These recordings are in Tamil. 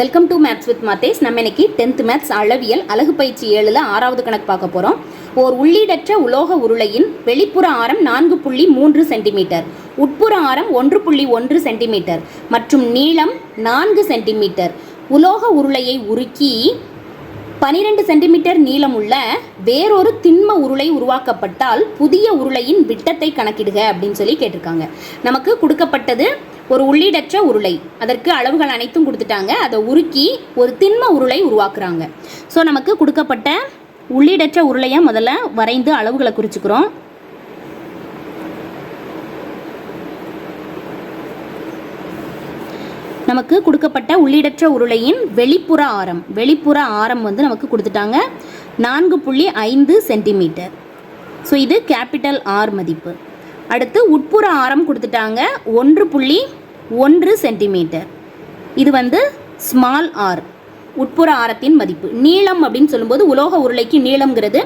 Welcome to maths with Mathesh நம்ம இன்னைக்கு டென்த் மேத்ஸ் அளவியல் அழகு பயிற்சி ஏழில் ஆறாவது கணக்கு பார்க்க போகிறோம் ஓர் உள்ளீடற்ற உலோக உருளையின் வெளிப்புற ஆரம் நான்கு புள்ளி மூன்று சென்டிமீட்டர் உட்புற ஆரம் ஒன்று புள்ளி ஒன்று சென்டிமீட்டர் மற்றும் நீளம் நான்கு சென்டிமீட்டர் உலோக உருளையை உருக்கி பனிரெண்டு சென்டிமீட்டர் நீளமுள்ள வேறொரு திண்ம உருளை உருவாக்கப்பட்டால் புதிய உருளையின் விட்டத்தை கணக்கிடுக அப்படின்னு சொல்லி கேட்டிருக்காங்க. நமக்கு கொடுக்கப்பட்டது ஒரு உள்ளீடற்ற உருளை. அதற்கு அளவுகள் அனைத்தும் கொடுத்துட்டாங்க. அதை உருக்கி ஒரு திண்ம உருளை உருவாக்குறாங்க. ஸோ நமக்கு கொடுக்கப்பட்ட உள்ளீடற்ற உருளையை முதல்ல வரைந்து அளவுகளை குறிச்சுக்கிறோம். நமக்கு கொடுக்கப்பட்ட உள்ளீடற்ற உருளையின் வெளிப்புற ஆரம். வெளிப்புற ஆரம் வந்து நமக்கு கொடுத்துட்டாங்க. நான்கு புள்ளி ஐந்து சென்டிமீட்டர். ஸோ இது கேபிட்டல் ஆர் மதிப்பு. அடுத்து உட்புற ஆரம் கொடுத்துட்டாங்க. ஒன்று புள்ளி ஒன்று சென்டிமீட்டர். இது வந்து ஸ்மால் ஆர் உட்புற ஆரத்தின் மதிப்பு. நீளம் அப்படின்னு சொல்லும்போது உலோக உருளைக்கு நீளம்ங்கிறது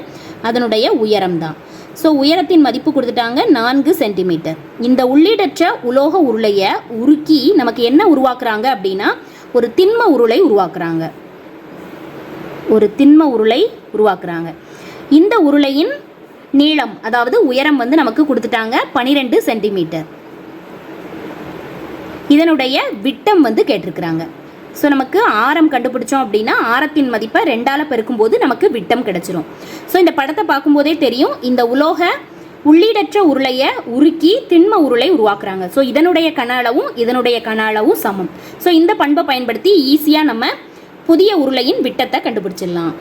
அதனுடைய உயரம் தான் ஸோ உயரத்தின் மதிப்பு கொடுத்துட்டாங்க நான்கு சென்டிமீட்டர். இந்த உள்ளீடற்ற உலோக உருளையை உருக்கி நமக்கு என்ன உருவாக்குறாங்க அப்படின்னா ஒரு திண்ம உருளை உருவாக்குறாங்க. ஒரு திண்ம உருளை உருவாக்குறாங்க. இந்த உருளையின் நீளம் அதாவது உயரம் வந்து நமக்கு கொடுத்துட்டாங்க பனிரெண்டு சென்டிமீட்டர். இதனுடைய விட்டம் வந்து கேட்டிருக்கிறாங்க. ஸோ நமக்கு ஆரம் கண்டுபிடிச்சோம் அப்படின்னா ஆரத்தின் மதிப்பை ரெண்டால் பெருக்கும்போது நமக்கு விட்டம் கிடைச்சிரும். ஸோ இந்த படத்தை பார்க்கும்போதே தெரியும் இந்த உலோக உள்ளீடற்ற உருளையை உருக்கி திண்ம உருளை உருவாக்குறாங்க. ஸோ இதனுடைய கன அளவும் இதனுடைய கன அளவும் சமம். ஸோ இந்த பண்பை பயன்படுத்தி ஈஸியாக நம்ம புதிய உருளையின் விட்டத்தை கண்டுபிடிச்சிடலாம்.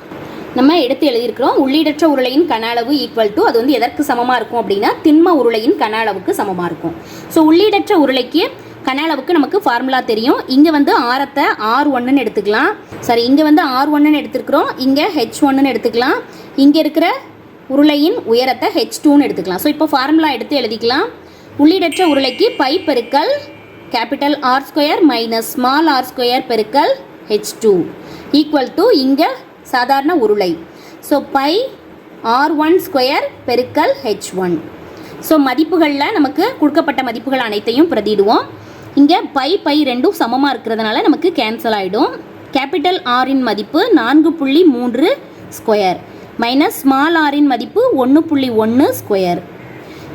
நம்ம எடுத்து எழுதியிருக்கிறோம் உள்ளீடற்ற உருளையின் கன அளவு ஈக்குவல் டு அது வந்து எதற்கு சமமாக இருக்கும் அப்படின்னா திண்ம உருளையின் கன அளவுக்கு சமமாக இருக்கும். ஸோ உள்ளீடற்ற உருளைக்கு கனளவுக்கு நமக்கு ஃபார்முலா தெரியும். இங்கே வந்து ஆரத்தை ஆர் ஒன்றுன்னு எடுத்துக்கலாம். சரி இங்கே வந்து ஆர் ஒன்றுன்னு எடுத்துருக்குறோம். இங்கே ஹெச் ஒன்றுன்னு எடுத்துக்கலாம். இங்கே இருக்கிற உருளையின் உயரத்தை ஹெச் டூன்னு எடுத்துக்கலாம். ஸோ இப்போ ஃபார்முலா எடுத்து எழுதிக்கலாம். உள்ளீடற்ற உருளைக்கு பை பெருக்கல் capital R square minus small R square பெருக்கல் ஹெச் டூ ஈக்குவல் டு இங்கே சாதாரண உருளை. So pi R one square பெருக்கல் ஹெச் ஒன் ஸோ மதிப்புகளில் நமக்கு கொடுக்கப்பட்ட மதிப்புகள் அனைத்தையும் பிரதிடுவோம் இங்கே பை பை ரெண்டும் சமமாக இருக்கிறதுனால நமக்கு கேன்சல் ஆகிடும் கேபிட்டல் ஆரின் மதிப்பு நான்கு புள்ளி மூன்று ஸ்கொயர் மைனஸ் ஸ்மால் ஆரின் மதிப்பு ஒன்று புள்ளி ஒன்று ஸ்கொயர்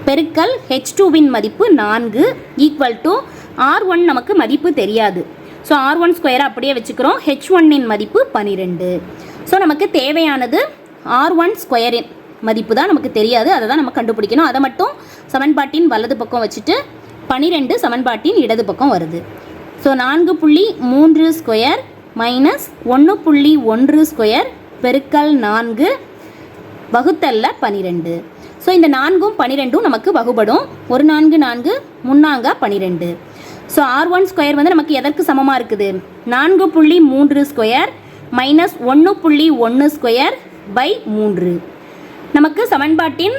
பெருக்கல் ஹெச் டூவின் மதிப்பு நான்கு ஈக்குவல் டு ஆர் ஒன் நமக்கு மதிப்பு தெரியாது. ஸோ ஆர் ஒன் ஸ்கொயரை அப்படியே வச்சுக்கிறோம். ஹெச் ஒன்னின் மதிப்பு பன்னிரெண்டு ஸோ நமக்கு தேவையானது ஆர் ஒன் ஸ்கொயரின் மதிப்பு தான் நமக்கு தெரியாது. அதை தான் நம்ம கண்டுபிடிக்கணும். அதை மட்டும் சமன்பாட்டின் வலது பக்கம் வச்சுட்டு பனிரெண்டு சமன்பாட்டின் இடது பக்கம் வருது. ஸோ நான்கு புள்ளி மூன்று ஸ்கொயர் மைனஸ் ஒன்று புள்ளி ஒன்று ஸ்கொயர் பெருக்கல் நான்கு வகுத்தல்ல பனிரெண்டு. ஸோ இந்த நான்கும் பனிரெண்டும் நமக்கு வகுபடும். ஒரு நான்கு நான்கு முன்னாங்க பனிரெண்டு. ஸோ ஆர் ஒன் ஸ்கொயர் வந்து நமக்கு எதற்கு சமமாக இருக்குது? நான்கு புள்ளி மூன்று ஸ்கொயர் மைனஸ் ஒன்று புள்ளி ஒன்று ஸ்கொயர் பை மூன்று. நமக்கு சமன்பாட்டின்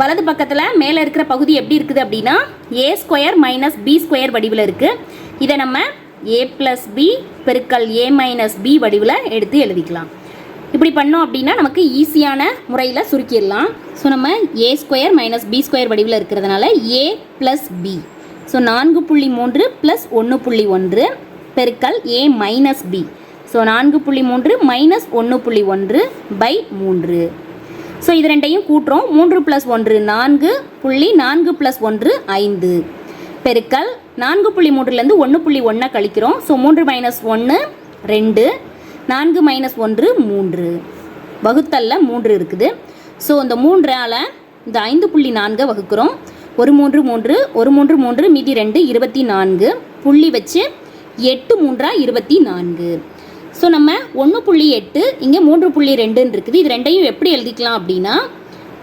வலது பக்கத்தில் மேலே இருக்கிற பகுதி எப்படி இருக்குது அப்படின்னா A square minus B square வடிவில் இருக்குது இதை நம்ம ஏ ப்ளஸ் பி பெருக்கல் ஏ மைனஸ் பி வடிவில் எடுத்து எழுதிக்கலாம். இப்படி பண்ணோம் அப்படின்னா நமக்கு ஈஸியான முறையில் சுருக்கிடலாம். ஸோ நம்ம A square minus B square வடிவில் இருக்கிறதுனால ஏ ப்ளஸ் பி ஸோ நான்கு புள்ளி மூன்று ப்ளஸ் ஒன்று புள்ளி ஒன்று பெருக்கல் ஏ மைனஸ் பி ஸோ நான்கு புள்ளி மூன்று மைனஸ் ஒன்று புள்ளி ஒன்று பை மூன்று. ஸோ இது ரெண்டையும் கூட்டுறோம். மூன்று ப்ளஸ் ஒன்று நான்கு புள்ளி நான்கு ப்ளஸ் ஒன்று ஐந்து. பெருக்கல் நான்கு புள்ளி மூன்றுலேருந்து ஒன்று புள்ளி ஒன்றை கழிக்கிறோம். ஸோ மூன்று மைனஸ் ஒன்று ரெண்டு நான்கு மைனஸ் ஒன்று மூன்று. வகுத்தலில் மூன்று இருக்குது. ஸோ இந்த மூன்றால் இந்த ஐந்து புள்ளி நான்கை வகுக்கிறோம். ஒரு மூன்று மூன்று ஒரு மூன்று மூன்று மீதி ரெண்டு இருபத்தி நான்கு. புள்ளி வச்சு எட்டு மூன்றா இருபத்தி நான்கு. ஸோ நம்ம ஒன்று புள்ளி எட்டு இங்கே மூன்று புள்ளி ரெண்டுன்னு இருக்குது. இது ரெண்டையும் எப்படி எழுதிக்கலாம் அப்படின்னா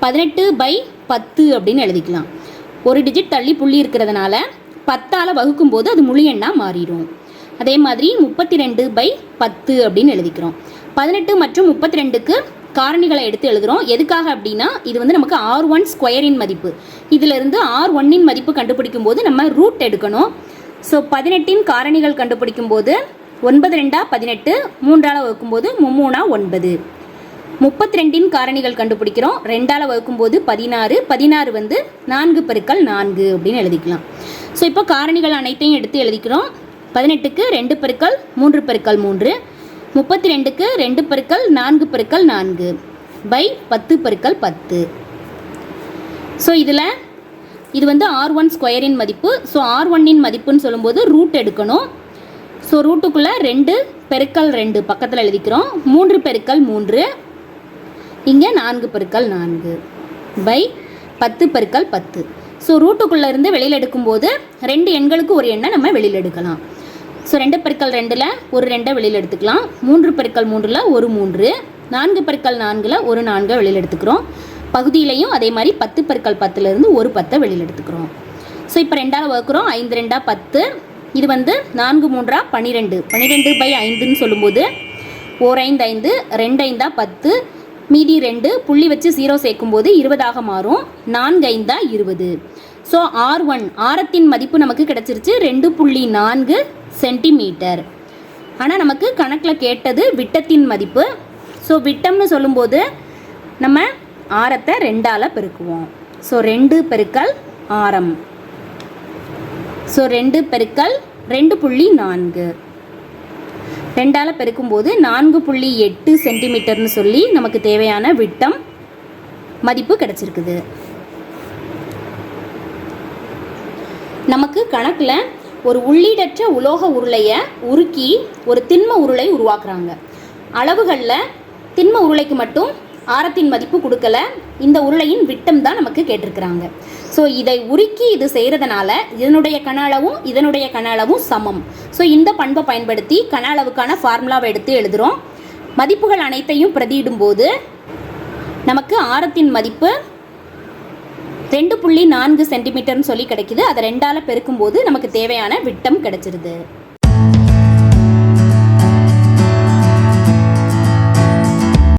பதினெட்டு பை பத்து அப்படின்னு எழுதிக்கலாம். ஒரு டிஜிட் தள்ளி புள்ளி இருக்கிறதுனால பத்தால் வகுக்கும்போது அது முழு எண்ணாக மாறிடும். அதே மாதிரி முப்பத்தி ரெண்டு பை பத்து அப்படின்னு எழுதிக்கிறோம். பதினெட்டு மற்றும் முப்பத்தி ரெண்டுக்கு காரணிகளை எடுத்து எழுதுகிறோம் எதுக்காக அப்படின்னா இது வந்து நமக்கு ஆர் ஒன் ஸ்கொயரின் மதிப்பு. இதிலிருந்து ஆர் ஒன்னின் மதிப்பு கண்டுபிடிக்கும் போது நம்ம ரூட் எடுக்கணும். ஸோ பதினெட்டின் காரணிகள் கண்டுபிடிக்கும் போது ஒன்பது ரெண்டா பதினெட்டு மூன்றால் வகுக்கும்போது மும்மூணா ஒன்பது. முப்பத்தி ரெண்டின் காரணிகள் கண்டுபிடிக்கிறோம். ரெண்டால் வகுக்கும்போது பதினாறு பதினாறு வந்து நான்கு பெருக்கள் நான்கு அப்படின்னு எழுதிக்கலாம். ஸோ இப்போ காரணிகள் அனைத்தையும் எடுத்து எழுதிக்கிறோம். பதினெட்டுக்கு ரெண்டு பெருக்கள் மூன்று பெருக்கள் மூன்று. முப்பத்தி ரெண்டுக்கு ரெண்டு பெருக்கள் நான்கு பெருக்கள் நான்கு. பை பத்து பெருக்கள் பத்து. ஸோ இதில் இது வந்து ஆர் ஒன் ஸ்கொயரின் மதிப்பு. ஸோ ஆர் ஒன்னின் மதிப்புன்னு சொல்லும்போது ரூட் எடுக்கணும். ஸோ ரூட்டுக்குள்ளே ரெண்டு பெருக்கல் ரெண்டு பக்கத்தில் எழுதிக்கிறோம். மூன்று பெருக்கல் மூன்று. இங்கே நான்கு பெருக்கல் நான்கு. பை பத்து பெருக்கல் பத்து. ஸோ ரூட்டுக்குள்ளே இருந்து வெளியில் எடுக்கும்போது ரெண்டு எண்களுக்கு ஒரு எண்ணை நம்ம வெளியில் எடுக்கலாம். ஸோ ரெண்டு பெருக்கல் ரெண்டில் ஒரு ரெண்டை வெளியில் எடுத்துக்கலாம். மூன்று பெருக்கல் மூன்றில் ஒரு மூன்று. நான்கு பெருக்கல் நான்கில் ஒரு நான்கை வெளியில் எடுத்துக்கிறோம். பகுதியிலையும் அதே மாதிரி பத்து பெருக்கல் பத்துலேருந்து ஒரு பத்தை வெளியில் எடுத்துக்கிறோம். ஸோ இப்போ ரெண்டால் வகுக்கிறோம். ஐந்து ரெண்டாக பத்து. இது வந்து நான்கு மூன்றா பன்னிரெண்டு பன்னிரெண்டு பை ஐந்துன்னு சொல்லும்போது ஓர் ஐந்து ஐந்து ரெண்டு ஐந்தா பத்து மீதி ரெண்டு புள்ளி வச்சு ஜீரோ சேர்க்கும்போது இருபதாக மாறும். நான்கு ஐந்தா இருபது. ஸோ ஆர் ஒன் ஆரத்தின் மதிப்பு நமக்கு கிடச்சிருச்சு ரெண்டு புள்ளி நான்கு சென்டிமீட்டர். ஆனால் நமக்கு கணக்கில் கேட்டது விட்டத்தின் மதிப்பு. ஸோ விட்டம்னு சொல்லும்போது நம்ம ஆரத்தை ரெண்டால் பெருக்குவோம். ஸோ ரெண்டு பெருக்கல் ஆரம். ஸோ ரெண்டு பெருக்கல் ரெண்டு புள்ளி நான்கு. ரெண்டால் பெருக்கும்போது நான்கு புள்ளி எட்டு சென்டிமீட்டர்னு சொல்லி நமக்கு தேவையான விட்டம் மதிப்பு கிடச்சிருக்குது. நமக்கு கணக்கில் ஒரு உள்ளீடற்ற உலோக உருளையை உருக்கி ஒரு திண்ம உருளை உருவாக்குறாங்க. அளவுகளில் திண்ம உருளைக்கு மட்டும் ஆரத்தின் மதிப்பு கொடுக்கல. இந்த உருளையின் விட்டம் தான் நமக்கு கேட்டிருக்கிறாங்க. ஸோ இதை உருக்கி இது செய்கிறதுனால இதனுடைய கன அளவும் இதனுடைய கன அளவும் சமம். ஸோ இந்த பண்பை பயன்படுத்தி கன அளவுக்கான ஃபார்முலாவை எடுத்து எழுதுகிறோம் மதிப்புகள் அனைத்தையும் பிரதியிடும்போது நமக்கு ஆரத்தின் மதிப்பு ரெண்டு புள்ளி நான்கு சென்டிமீட்டர்னு சொல்லி கிடைக்குது. அதை ரெண்டால் பெருக்கும்போது நமக்கு தேவையான விட்டம் கிடைச்சிருது.